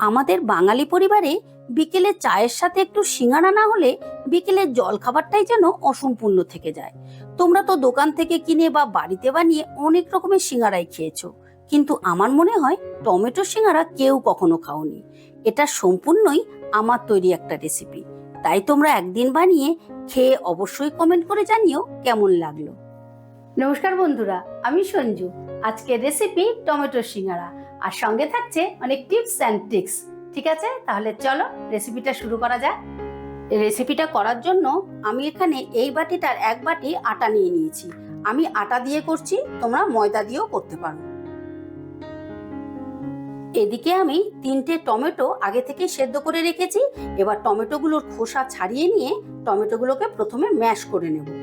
আমাদের বাঙালি পরিবারে বিকেলে চায়ের সাথে একটু সিঙ্গারা না হলে বিকেলের জল খাবারটাই যেন অসম্পূর্ণ থেকে যায়। তোমরা তো দোকান থেকে কিনে বা বাড়িতে বানিয়ে অনেক রকমের সিঙ্গারাই খেয়েছো। কিন্তু আমার মনে হয় টমেটো সিঙ্গারা কেউ কখনো খাওনি। এটা সম্পূর্ণই আমার তৈরি একটা রেসিপি তাই তোমরা একদিন বানিয়ে খেয়ে অবশ্যই কমেন্ট করে জানিও কেমন লাগল। নমস্কার বন্ধুরা, আমি সঞ্জু। আজকের রেসিপি টমেটো সিঙ্গারা। আর সঙ্গে থাকছে অনেক টিপস অ্যান্ড ট্রিক্স ঠিক আছে? তাহলে চলো রেসিপিটা শুরু করা যাক। রেসিপিটা করার জন্য আমি এখানে এই বাটিটার এক বাটি আটা নিয়ে নিয়েছি। আমি আটা দিয়ে করছি, তোমরা ময়দা দিয়েও করতে পারো। এদিকে আমি তিনটে টমেটো আগে থেকে সেদ্ধ করে রেখেছি। এবার টমেটোগুলোর খোসা ছাড়িয়ে নিয়ে টমেটোগুলোকে প্রথমে ম্যাশ করে নেব।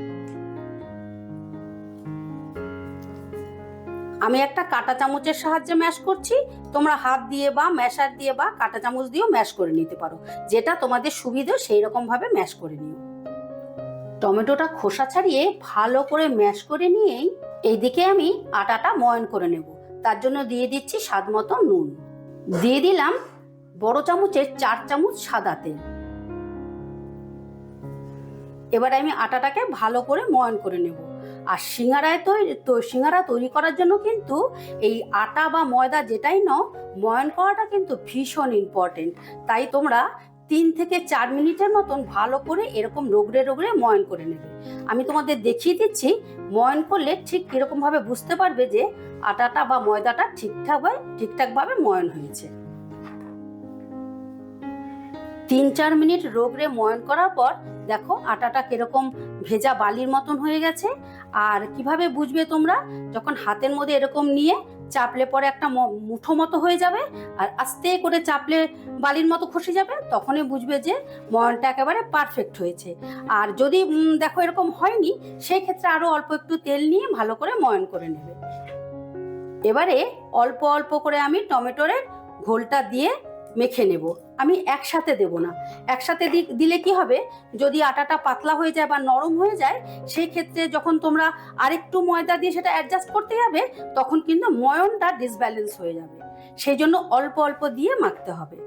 আমি একটা কাঁটা চামচের সাহায্যে ম্যাশ করছি। তোমরা হাত দিয়ে বা ম্যাশার দিয়ে বা কাঁটা চামচ দিয়েও ম্যাশ করে নিতে পারো। যেটা তোমাদের সুবিধে সেই রকম ভাবে ম্যাশ করে নিও। টমেটোটা খোসা ছাড়িয়ে ভালো করে ম্যাশ করে নিয়েই এইদিকে আমি আটাটা ময়ন করে নেব। তার জন্য দিয়ে দিচ্ছি স্বাদ মতো নুন। দিয়ে দিলাম বড় চামচের চার চামচ সাদা তেল। এবার আমি আটাটাকে ভালো করে ময়ন করে নেব। আর সিঙ্গারায় তৈরি তো সিঙ্গারা তৈরি করার জন্য কিন্তু এই আটা বা ময়দা যেটাই নাও, ময়ন করাটা কিন্তু ভীষণ ইম্পর্টেন্ট তাই তোমরা তিন থেকে চার মিনিটের মতন ভালো করে এরকম রোগড়ে রোগড়ে ময়ন করে নেবে। আমি তোমাদের দেখিয়ে দিচ্ছি, ময়ন করলে ঠিক কীরকমভাবে বুঝতে পারবে যে আটাটা বা ময়দাটা ঠিকঠাকভাবে ঠিকঠাকভাবে ময়ন হয়েছে। তিন চার মিনিট রোগড়ে ময়ন করার পর দেখো, আটাটা কীরকম ভেজা বালির মতন হয়ে গেছে। আর কীভাবে বুঝবে তোমরা? যখন হাতের মধ্যে এরকম নিয়ে চাপলে পরে একটা মুঠো মতো হয়ে যাবে, আর আস্তে করে চাপলে বালির মতো খসে যাবে, তখনই বুঝবে যে ময়নটা একেবারে পারফেক্ট হয়েছে। আর যদি দেখো এরকম হয়নি সেই ক্ষেত্রে আরও অল্প একটু তেল নিয়ে ভালো করে ময়ন করে নেবে। এবারে অল্প অল্প করে আমি টমেটোরের ঘোলটা দিয়ে মেখে নেব। আমি একসাথে দেব না। একসাথে দিলে কি হবে? যদি আটাটা পাতলা হয়ে যায় বা নরম হয়ে যায় সেই ক্ষেত্রে যখন তোমরা আরেকটু ময়দা দিয়ে সেটা অ্যাডজাস্ট করতে যাবে, তখন কিন্তু ময়নটা ডিসব্যালেন্স হয়ে যাবে। সেই জন্য অল্প অল্প দিয়ে মাখতে হবে।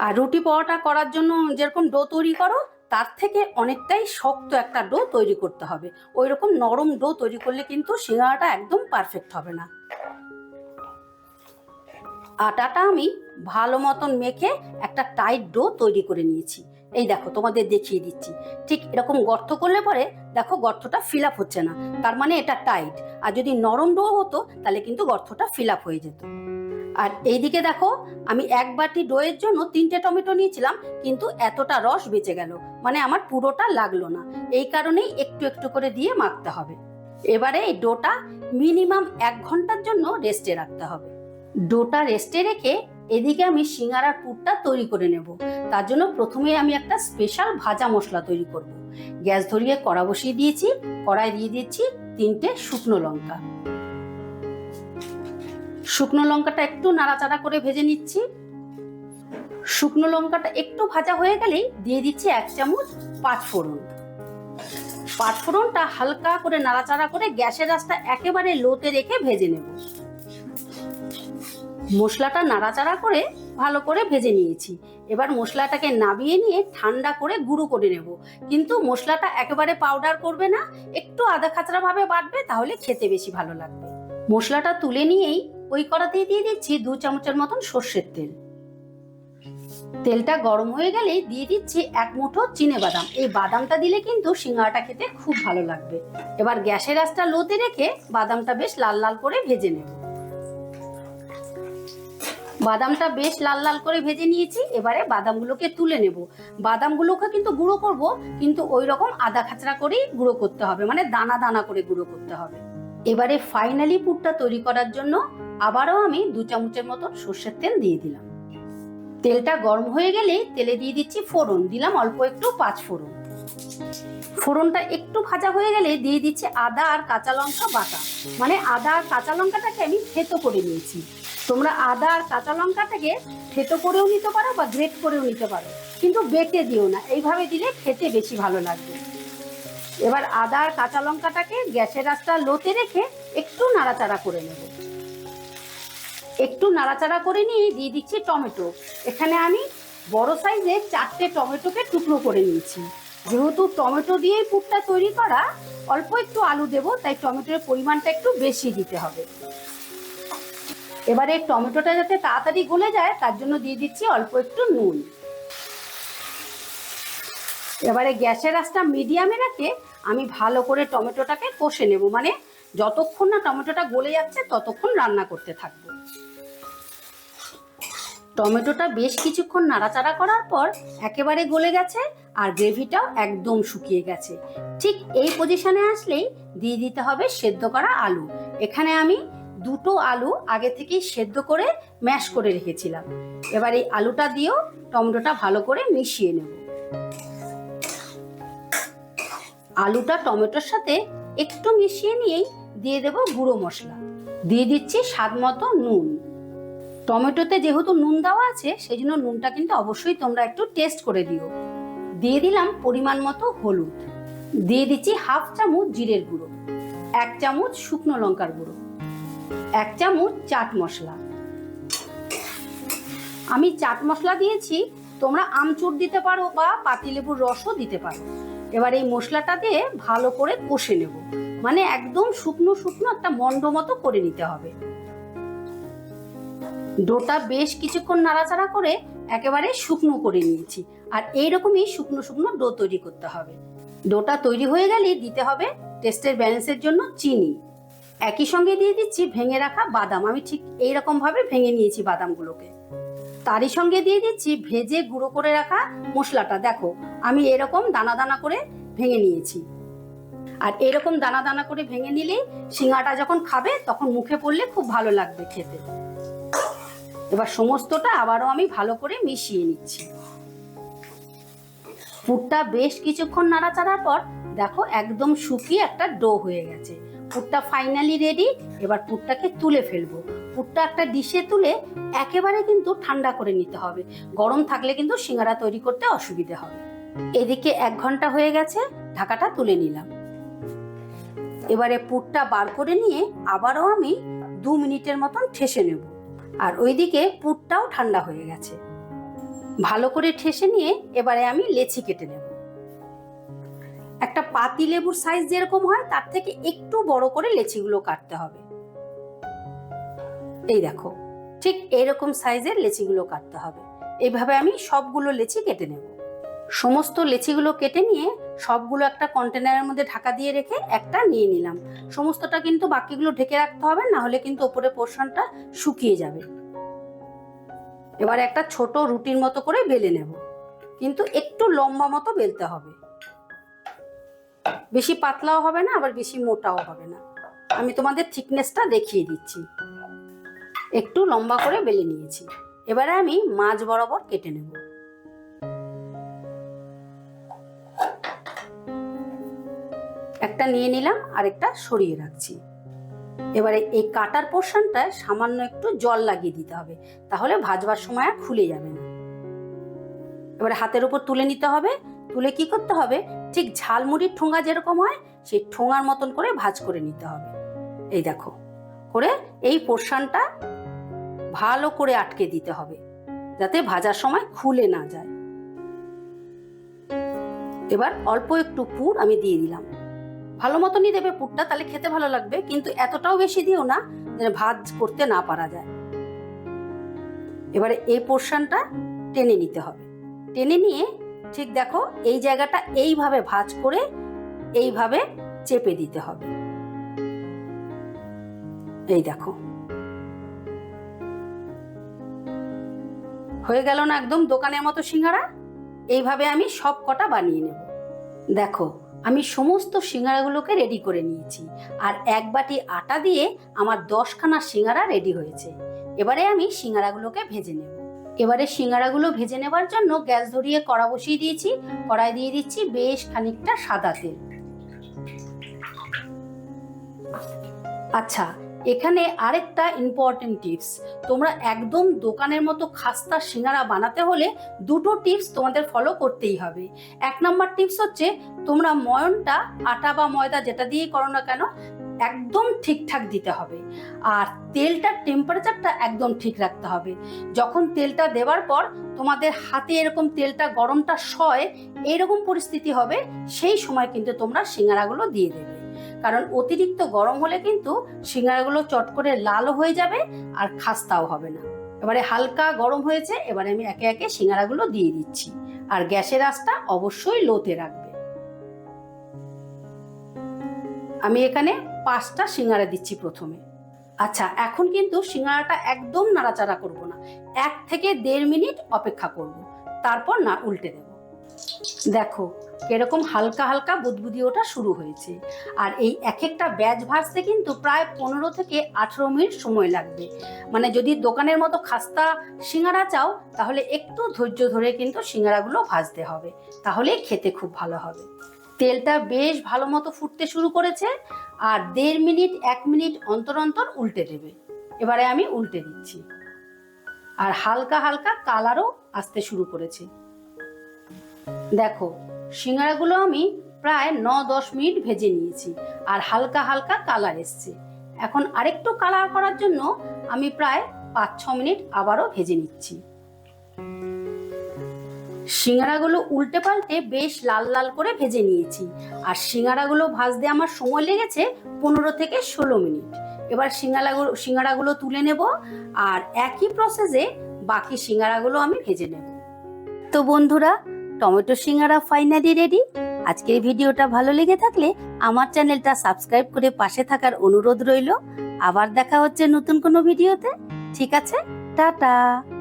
আর রুটি পরোটা করার জন্য যেরকম ডো তৈরি করো, তার থেকে অনেকটাই শক্ত একটা ডো তৈরি করতে হবে। ওই রকম নরম ডো তৈরি করলে কিন্তু সিঙ্গারাটা একদম পারফেক্ট হবে না। আটাটা আমি ভালো মতন মেখে একটা টাইট ডো তৈরি করে নিয়েছি। এই দেখো, তোমাদের দেখিয়ে দিচ্ছি। ঠিক এরকম গর্ত করলে পরে দেখো গর্তটা ফিল আপ হচ্ছে না। তার মানে এটা টাইট আর যদি নরম ডো হতো, তাহলে কিন্তু গর্তটা ফিল আপ হয়ে যেত। আর এইদিকে দেখো, আমি এক বাটি ডোয়ের জন্য তিনটে টমেটো নিয়েছিলাম, কিন্তু এতটা রস বেঁচে গেল। মানে আমার পুরোটা লাগল না। এই কারণেই একটু একটু করে দিয়ে মাখতে হবে। এবারে এই ডোটা মিনিমাম এক ঘণ্টার জন্য রেস্টে রাখতে হবে। ডোটা রেস্টে রেখে এদিকে আমি সিঙ্গারার পুরটা তৈরি করে নেব। তার জন্য প্রথমে আমি একটা স্পেশাল ভাজা মশলা তৈরি করব। গ্যাস ধরিয়ে কড়া বসিয়ে দিয়েছি কড়াই দিয়ে দিচ্ছি তিনটে শুকনো লঙ্কা। শুকনো লঙ্কাটা একটু নাড়াচাড়া করে ভেজে নিচ্ছি। শুকনো লঙ্কাটা একটু ভাজা হয়ে গেলেই দিয়ে দিচ্ছি এক চামচ পাঁচ ফোড়ন। পাঁচ ফোড়নটা হালকা করে নাড়াচাড়া করে গ্যাসের রাস্তা একেবারে লোতে রেখে ভেজে নেব। মশলাটা নাড়াচাড়া করে ভালো করে ভেজে নিয়েছি। এবার মশলাটাকে নামিয়ে নিয়ে ঠান্ডা করে গুঁড়ো করে নেব। কিন্তু মশলাটা একেবারে পাউডার করবে না, একটু আদা খাচড়া ভাবে বাটবে, তাহলে খেতে বেশি ভালো লাগবে। মশলাটা তুলে নিয়েই ওই কড়াতেই দিয়ে দিচ্ছি দু চামচের মতন সর্ষের তেল। তেলটা গরম হয়ে গেলে দিয়ে দিচ্ছি এক মুঠো চিনে বাদাম। এই বাদামটা দিলে কিন্তু সিঙ্গারাটা খেতে খুব ভালো লাগবে। এবার গ্যাসের আঁচটা লোতে রেখে বাদামটা বেশ লাল লাল করে ভেজে নেব। বাদামটা বেশ লাল লাল করে ভেজে নিয়েছি, এবারে বাদামগুলোকে তুলে নেব। বাদামগুলোকে কিন্তু গুঁড়ো করব, কিন্তু ওই রকম আদা খাচড়া করেই গুঁড়ো করতে হবে মানে দানা দানা করে গুঁড়ো করতে হবে। এবারে ফাইনালি পুরটা তৈরি করার জন্য আবারও আমি দু চামচের মতো সর্ষের তেল দিয়ে দিলাম। তেলটা গরম হয়ে গেলে তেলে দিয়ে দিচ্ছি ফোড়ন, দিলাম অল্প একটু পাঁচ ফোড়ন। ফোড়নটা একটু ভাজা হয়ে গেলে দিয়ে দিচ্ছি আদা আর কাঁচা লঙ্কা বাটা মানে আদা আর কাঁচা লঙ্কাটাকে আমি থেতো করে নিয়েছি। তোমরা আদা আর কাঁচা লঙ্কাটাকে থেতো করেও নিতে পারো বা গ্রেট করেও নিতে পারো। কিন্তু বেটে দিও না, এইভাবে দিলে খেতে বেশি ভালো লাগবে। এবার আদা আর কাঁচা লঙ্কাটাকে গ্যাসের আঁচটা লোতে রেখে একটু নাড়াচাড়া করে নেব। একটু নাড়াচাড়া করে নিয়ে দিয়ে দিচ্ছি টমেটো। এখানে আমি বড় সাইজে চারটে টমেটোকে টুকরো করে নিয়েছি। যেহেতু টমেটো দিয়েই পুরটা তৈরি করা, অল্প একটু আলু দেবো, তাই টমেটোর পরিমাণটা একটু বেশি দিতে হবে। এবারে টমেটোটা যাতে তাড়াতাড়ি গলে যায়, তার জন্য দিয়ে দিচ্ছি অল্প একটু নুন। এবারে গ্যাসের আঁচটা মিডিয়ামে রেখে আমি ভালো করে টমেটোটাকে কষে নেব। মানে যতক্ষণ না টমেটোটা গলে যাচ্ছে, ততক্ষণ রান্না করতে থাকব। টমেটোটা বেশ কিছুক্ষণ নাড়াচাড়া করার পর একেবারে গলে গেছে আর গ্রেভিটাও একদম শুকিয়ে গেছে। ঠিক এই পজিশনে আসলেই দিয়ে দিতে হবে সেদ্ধ করা আলু। এখানে আমি দুটো আলু আগে থেকেই সেদ্ধ করে ম্যাশ করে রেখেছিলাম। এবার এই আলুটা দিয়েও টমেটোটা ভালো করে মিশিয়ে নেব। আলুটা টমেটোর সাথে একটু মিশিয়ে নিয়েই দিয়ে দেব গুঁড়ো মশলা। দিয়ে দিচ্ছি স্বাদ মতো নুন। টমেটোতে যেহেতু নুন দেওয়া আছে সেই জন্য নুনটা কিন্তু অবশ্যই তোমরা একটু টেস্ট করে দিও। দিয়ে দিলাম পরিমাণ মতো হলুদ। দিয়ে দিচ্ছি হাফ চামচ জিরের গুঁড়ো, এক চামচ শুকনো লঙ্কার গুঁড়ো। এক চামচ চাট মশলা। আমি চাট মশলা দিয়েছি, তোমরা আমচুর দিতে পারো বা পাতিলেবুর রসও দিতে পারো। এবার এই মশলাটা দিয়ে ভালো করে কষে নেব। মানে একদম শুকনো শুকনো একটা মন্ড মতো করে নিতে হবে। ডোটা বেশ কিছুক্ষণ নাড়াচাড়া করে একেবারে শুকনো করে নিয়েছি। আর এইরকমই শুকনো শুকনো ডো তৈরি করতে হবে। ডোটা তৈরি হয়ে গেলে দিতে হবে টেস্টের ব্যালেন্সের জন্য চিনি। একই সঙ্গে দিয়ে দিচ্ছি ভেঙে রাখা বাদাম। আমি ঠিক এইরকম ভাবে ভেঙে নিয়েছি বাদামগুলোকে। তারই সঙ্গে দিয়ে দিচ্ছি ভেজে গুঁড়ো করে রাখা মশলাটা। দেখো, আমি এরকম দানা দানা করে ভেঙে নিয়েছি। আর এরকম দানা দানা করে ভেঙে নিলেই সিঙ্গাটা যখন খাবে, তখন মুখে পড়লে খুব ভালো লাগবে খেতে। এবার সমস্তটা আবারও আমি ভালো করে মিশিয়ে নিচ্ছি। পুরটা বেশ কিছুক্ষণ নাড়াচাড়ার পর, দেখো, একদম শুকিয়ে একটা ডো হয়ে গেছে। পুরটা ফাইনালি রেডি এবার পুরটাকে তুলে ফেলব। পুরটা একটা ডিশে তুলে একেবারে কিন্তু ঠান্ডা করে নিতে হবে। গরম থাকলে কিন্তু সিঙ্গারা তৈরি করতে অসুবিধে হবে। এদিকে এক ঘণ্টা হয়ে গেছে, ঢাকাটা তুলে নিলাম। এবারে পুরটা বার করে নিয়ে আবারও আমি দু মিনিটের মতন ঠেসে নেব। আর ওইদিকে পুরটাও ঠান্ডা হয়ে গেছে। ভালো করে ঠেসে নিয়ে এবারে আমি লেচি কেটে নেব। একটা পাতি লেবুর সাইজ যেরকম হয়, তার থেকে একটু বড় করে লেচিগুলো কাটতে হবে। এই দেখো, ঠিক এরকম সাইজের লেচিগুলো কাটতে হবে। এইভাবে আমি সবগুলো লেচি কেটে নেব। সমস্ত লেচিগুলো কেটে নিয়ে সবগুলো একটা কন্টেনারের মধ্যে ঢাকা দিয়ে রেখে একটা নিয়ে নিলাম। সমস্তটা কিন্তু বাকিগুলো ঢেকে রাখতে হবে, না হলে কিন্তু ওপরে পোর্শনটা শুকিয়ে যাবে। এবার একটা ছোট রুটির মতো করে বেলে নেব। কিন্তু একটু লম্বা মতো বেলতে হবে। বেশি পাতলাও হবে না, আবার বেশি মোটাও হবে না। আমি তোমাদের থিকনেসটা দেখিয়ে দিচ্ছি। একটু লম্বা করে বেলে নিয়েছি। এবারে আমি মাছ বরাবর কেটে নেব। একটা নিয়ে নিলাম আর একটা সরিয়ে রাখছি। এবারে এই কাটার পোর্শনটায় সামান্য একটু জল লাগিয়ে দিতে হবে, তাহলে ভাজবার সময় আর খুলে যাবে না। এবারে হাতের উপর তুলে নিতে হবে। তুলে কি করতে হবে? ঠিক ঝালমুড়ির ঠোঙা যেরকম হয়, সেই ঠোঙার মতন করে ভাজ করে নিতে হবে। এই দেখো, করে এই পোর্শনটা ভালো করে আটকে দিতে হবে, যাতে ভাজার সময় খুলে না যায়। এবার অল্প একটু পুর আমি দিয়ে দিলাম। ভালো মতনই দেবে পুরটা, তাহলে খেতে ভালো লাগবে, কিন্তু এতটাও বেশি দিও না যেন ভাজ করতে না পারা যায়। এবারে এই পোর্শনটা টেনে নিতে হবে। টেনে নিয়ে ঠিক দেখো, এই জায়গাটা এইভাবে ভাজ করে এইভাবে চেপে দিতে হবে। এই দেখো। হয়ে গেল না একদম দোকানের মতো সিঙ্গারা? এইভাবে আমি সব কটা বানিয়ে নেব। দেখো, আমি সমস্ত সিঙ্গারাগুলোকে রেডি করে নিয়েছি। আর এক বাটি আটা দিয়ে আমার দশখানা সিঙ্গারা রেডি হয়েছে। এবারে আমি সিঙ্গারাগুলোকে ভেজে নেব। এবারে সিঙ্গারাগুলো ভেজে নেবার জন্য গ্যাস ধরিয়ে কড়া বসিয়ে দিয়েছি। কড়াই দিয়ে দিচ্ছি বেশ খানিকটা সাদা তেল। আচ্ছা এখানে আরেকটা ইম্পর্টেন্ট টিপস তোমরা একদম দোকানের মতো খাস্তা সিঙ্গারা বানাতে হলে দুটো টিপস তোমাদের ফলো করতেই হবে। এক নম্বর টিপস হচ্ছে, তোমরা ময়নটা আটা বা ময়দা যেটা দিয়েই করো না কেন একদম ঠিকঠাক দিতে হবে। আর তেলটার টেম্পারেচারটা একদম ঠিক রাখতে হবে। যখন তেলটা দেওয়ার পর তোমাদের হাতে এরকম তেলটা গরমটা সয়, এরকম পরিস্থিতি হবে, সেই সময় কিন্তু তোমরা সিঙ্গারাগুলো দিয়ে দেবে। কারণ অতিরিক্ত গরম হলে কিন্তু সিঙ্গারাগুলো চট করে লালও হয়ে যাবে আর খাস্তাও হবে না। এবারে হালকা গরম হয়েছে, এবারে আমি একে একে সিঙ্গারাগুলো দিয়ে দিচ্ছি। আর গ্যাসের আঁচটা অবশ্যই লোতে রাখবে। আমি এখানে পাঁচটা সিঙ্গারা দিচ্ছি প্রথমে। আচ্ছা এখন কিন্তু সিঙ্গারাটা একদম নাড়াচাড়া করব না। এক থেকে দেড় মিনিট অপেক্ষা করব। তারপর না, উল্টে দেব। দেখো, কীরকম হালকা হালকা বুদবুদি ওটা শুরু হয়েছে। আর এই এক একটা ব্যাচ ভাজতে কিন্তু প্রায় পনেরো থেকে আঠেরো মিনিট সময় লাগবে। মানে যদি দোকানের মতো খাস্তা সিঙ্গারা চাও, তাহলে একটু ধৈর্য ধরে কিন্তু সিঙ্গারাগুলো ভাজতে হবে। তাহলেই খেতে খুব ভালো হবে। তেলটা বেশ ভালো মতো ফুটতে শুরু করেছে আর দেড় মিনিট, এক মিনিট অন্তর অন্তর উল্টে দেবে। এবারে আমি উল্টে দিচ্ছি। আর হালকা হালকা কালারও আসতে শুরু করেছে। দেখো, সিঙ্গারাগুলো আমি প্রায় ন দশ মিনিট ভেজে নিয়েছি আর হালকা হালকা কালার এসছে। এখন আরেকটু কালার করার জন্য আমি প্রায় পাঁচ ছ মিনিট আবারও ভেজে নিচ্ছি। সিঙ্গারাগুলো উল্টে পাল্টে বেশ লাল লাল করে ভেজে নিয়েছি। আর সিঙ্গারাগুলো ভাজতে আমার সময় লেগেছে পনেরো থেকে ষোলো মিনিট। এবার সিঙ্গারাগুলো সিঙ্গারাগুলো তুলে নেব আর একই প্রসেসে বাকি সিঙ্গারাগুলো আমি ভেজে নেব। তো বন্ধুরা, টমেটো সিঙ্গারা ফাইনালি রেডি আজকের ভিডিওটা ভালো লেগে থাকলে আমার চ্যানেলটা সাবস্ক্রাইব করে পাশে থাকার অনুরোধ রইল। আবার দেখা হচ্ছে নতুন কোনো ভিডিওতে। ঠিক আছে, টাটা।